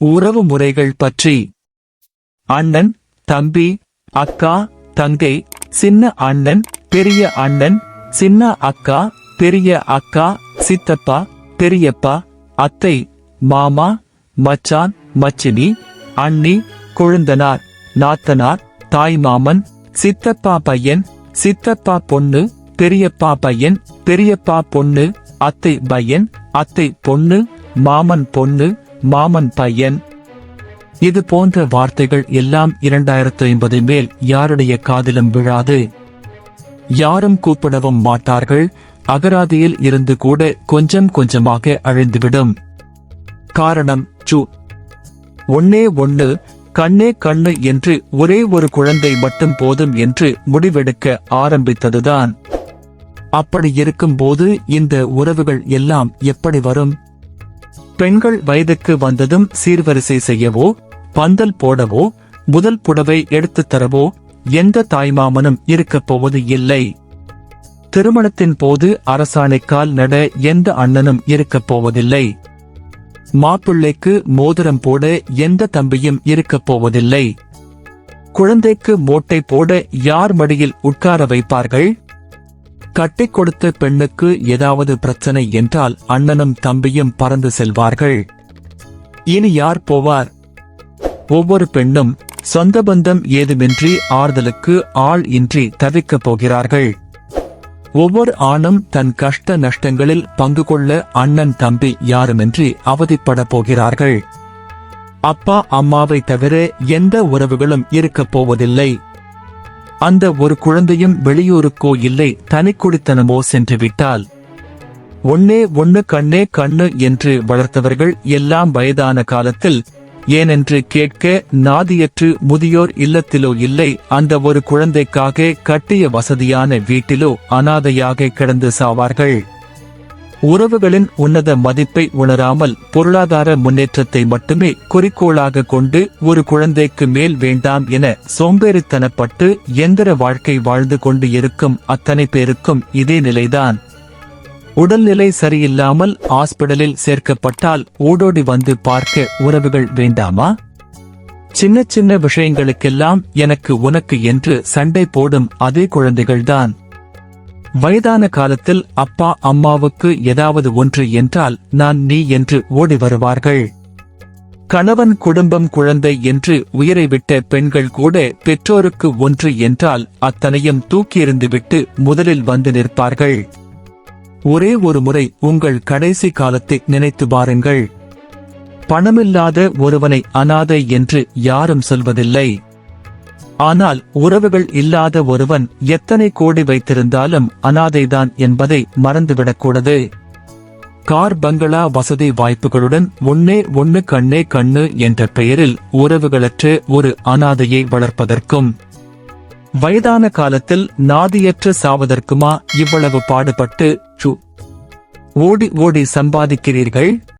உறவு முறைகள் பற்றி. அண்ணன் தம்பி அக்கா தங்கை சின்ன அண்ணன் பெரிய அண்ணன் சின்ன அக்கா பெரிய அக்கா சித்தப்பா பெரியப்பா அத்தை மாமா மச்சான் மச்சினி அண்ணி கொழுந்தனார் நாத்தனார் தாய் மாமன் சித்தப்பா பையன் சித்தப்பா பொண்ணு பெரியப்பா பையன் பெரியப்பா பொண்ணு அத்தை பையன் அத்தை பொண்ணு மாமன் பொண்ணு மாமன் பையன். இது போன்ற வார்த்தைகள் எல்லாம் இரண்டாயிரத்து ஐம்பது மேல் யாருடைய காதிலும் விழாது. யாரும் கூப்பிடவும் மாட்டார்கள். அகராதியில் இருந்து கூட கொஞ்சம் கொஞ்சமாக அழிந்துவிடும். காரணம் சு. ஒன்னே ஒன்னு கண்ணே கண்ணு என்று ஒரே ஒரு குழந்தை மட்டும் போதும் என்று முடிவெடுக்க ஆரம்பித்ததுதான். அப்படி இருக்கும்போது இந்த உறவுகள் எல்லாம் எப்படி வரும்? பெண்கள் வயதுக்கு வந்ததும் சீர்வரிசை செய்யவோ பந்தல் போடவோ முதல் புடவை எடுத்துத் தரவோ எந்த தாய்மாமனும் இருக்கப் போவது இல்லை. திருமணத்தின் போது அரசாணைக்கால் நட எந்த அண்ணனும் இருக்கப் போவதில்லை. மாப்பிள்ளைக்கு மோதிரம் போட எந்த தம்பியும் இருக்கப் போவதில்லை. குழந்தைக்கு மோட்டை போட யார் மடியில் உட்கார வைப்பார்கள்? கட்டிக் கொடுத்த பெண்ணுக்கு ஏதாவது பிரச்சனை என்றால் அண்ணனும் தம்பியும் பறந்து செல்வார்கள். இனி யார் போவார்? ஒவ்வொரு பெண்ணும் சொந்த பந்தம் ஏதுமின்றி ஆறுதலுக்கு ஆள் இன்றி தவிக்கப் போகிறார்கள். ஒவ்வொரு ஆணும் தன் கஷ்ட நஷ்டங்களில் பங்கு கொள்ள அண்ணன் தம்பி யாருமின்றி அவதிப்பட போகிறார்கள். அப்பா அம்மாவை தவிர எந்த உறவுகளும் இருக்கப் போவதில்லை. அந்த ஒரு குழந்தையும் வெளியூருக்கோ இல்லை தனிக்குடித்தனமோ சென்று விட்டால். ஒன்னே ஒன்னு கண்ணே கண்ணு என்று வளர்த்தவர்கள் எல்லாம் வயதான காலத்தில் ஏனென்று கேட்க நாதியற்று முதியோர் இல்லத்திலோ இல்லை அந்த ஒரு குழந்தைக்காக கட்டிய வசதியான வீட்டிலோ அனாதையாக கிடந்து சாவார்கள். உறவுகளின் உன்னத மதிப்பை உணராமல் பொருளாதார முன்னேற்றத்தை மட்டுமே குறிக்கோளாக கொண்டு ஒரு குழந்தைக்கு மேல் வேண்டாம் என சோம்பேறித்தனப்பட்டு எந்திர வாழ்க்கை வாழ்ந்து கொண்டு இருக்கும் அத்தனை பேருக்கும் இதே நிலைதான். உடல்நிலை சரியில்லாமல் ஹாஸ்பிடலில் சேர்க்கப்பட்டால் ஓடோடி வந்து பார்க்க உறவுகள் வேண்டாமா? சின்ன சின்ன விஷயங்களுக்கெல்லாம் எனக்கு உனக்கு என்று சண்டை போடும் அதே குழந்தைகள்தான். வயதான காலத்தில் அப்பா அம்மாவுக்கு ஏதாவது ஒன்று என்றால் நான் நீ என்று ஓடி வருவார்கள். கணவன் குடும்பம் குழந்தை என்று உயிரை விட்ட பெண்கள் கூட பெற்றோருக்கு ஒன்று என்றால் அத்தனையும் தூக்கியிருந்துவிட்டு முதலில் வந்து நிற்பார்கள். ஒரே ஒரு முறை உங்கள் கடைசி காலத்தை நினைத்து பாருங்கள். பணமில்லாத ஒருவனை அனாதை என்று யாரும் சொல்வதில்லை. ஆனால் உறவுகள் இல்லாத ஒருவன் எத்தனை கோடி வைத்திருந்தாலும் அனாதைதான் என்பதை மறந்துவிடக்கூடாது. கார் பங்களா வசதி வாய்ப்புகளுடன் ஒன்னே ஒன்னு கண்ணே கண்ணு என்ற பெயரில் உறவுகளற்ற ஒரு அனாதையை வளர்ப்பதற்கும் வயதான காலத்தில் நாதியற்று சாவதற்குமா இவ்வளவு பாடுபட்டு சு ஓடி ஓடி சம்பாதிக்கிறீர்கள்?